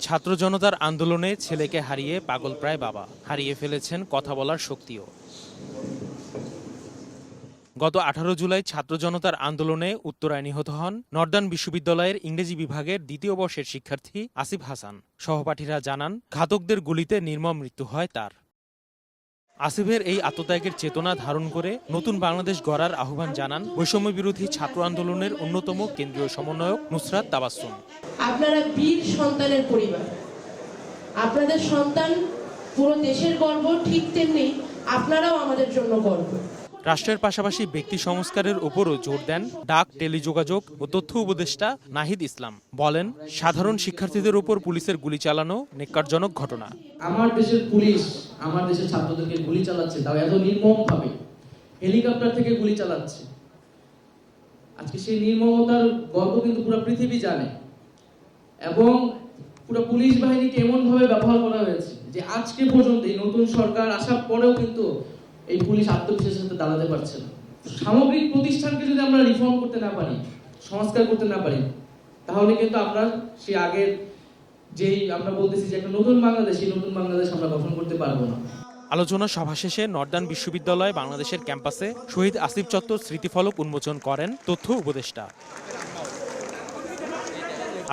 ছাত্র জনতার আন্দোলনে ছেলেকে হারিয়ে পাগল প্রায় বাবা। হারিয়ে ফেলেছেন কথা বলার শক্তিও। গত আঠারো জুলাই ছাত্র জনতার আন্দোলনে উত্তরায় নিহত হন নর্দার্ন বিশ্ববিদ্যালয়ের ইংরেজি বিভাগের দ্বিতীয় বর্ষের শিক্ষার্থী আসিফ হাসান। সহপাঠীরা জানান, ঘাতকদের গুলিতে নির্মম মৃত্যু হয় তার। আসিফের এই আত্মত্যাগের চেতনা ধারণ করে নতুন বাংলাদেশ গড়ার আহ্বান জানান বৈষম্য বিরোধী ছাত্র আন্দোলনের অন্যতম কেন্দ্রীয় সমন্বয়ক নুসরাত তাবাসুম। আপনারা বীর সন্তানের পরিবার। আপনাদের সন্তান পুরো দেশের গর্ব ঠিক তেমনি আপনারাও আমাদের জন্য গর্ব। রাষ্ট্রের পাশাপাশি ব্যক্তি সংস্কারের উপরও জোর দেন ডাক, টেলিযোগাযোগ ও তথ্য উপদেষ্টা নাহিদ ইসলাম। বলেন, সাধারণ শিক্ষার্থীদের উপর পুলিশের গুলি চালানো নেককারজনক ঘটনা। আমার দেশের পুলিশ আমার দেশের ছাত্রদেরকে গুলি চালাচ্ছে, তাও এত নির্মম ভাবে হেলিকপ্টার থেকে গুলি চালাচ্ছে। আজকে সেই নির্মমতার গল্প কিন্তু পুরো পৃথিবী জানে। এবং পুরো পুলিশ বাহিনীকে এমন ভাবে ব্যবহার করা হয়েছে যে আজকে পর্যন্ত এই নতুন সরকার আসার পরেও কিন্তু এই পুলিশ আত্মবিশ্বাসের সাথে দাঁড়াতে পারছে না। সামগ্রিক প্রতিষ্ঠানকে যদি আমরা রিফর্ম করতে না পারি, সংস্কার করতে না পারি, তাহলে কিন্তু আমরা সেই আগের যেই আমরা বলতেছি যে একটা নতুন বাংলাদেশ, সেই নতুন বাংলাদেশ আমরা গঠন করতে পারব না। আলোচনা সভা শেষে নর্দান বিশ্ববিদ্যালয় বাংলাদেশের ক্যাম্পাসে শহীদ আসিফ চত্বর স্মৃতিফলক উন্মোচন করেন তথ্য উপদেষ্টা।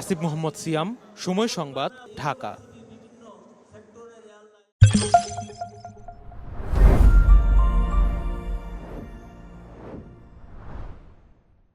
আসিফ মোহাম্মদ সিয়াম, সময় সংবাদ, ঢাকা।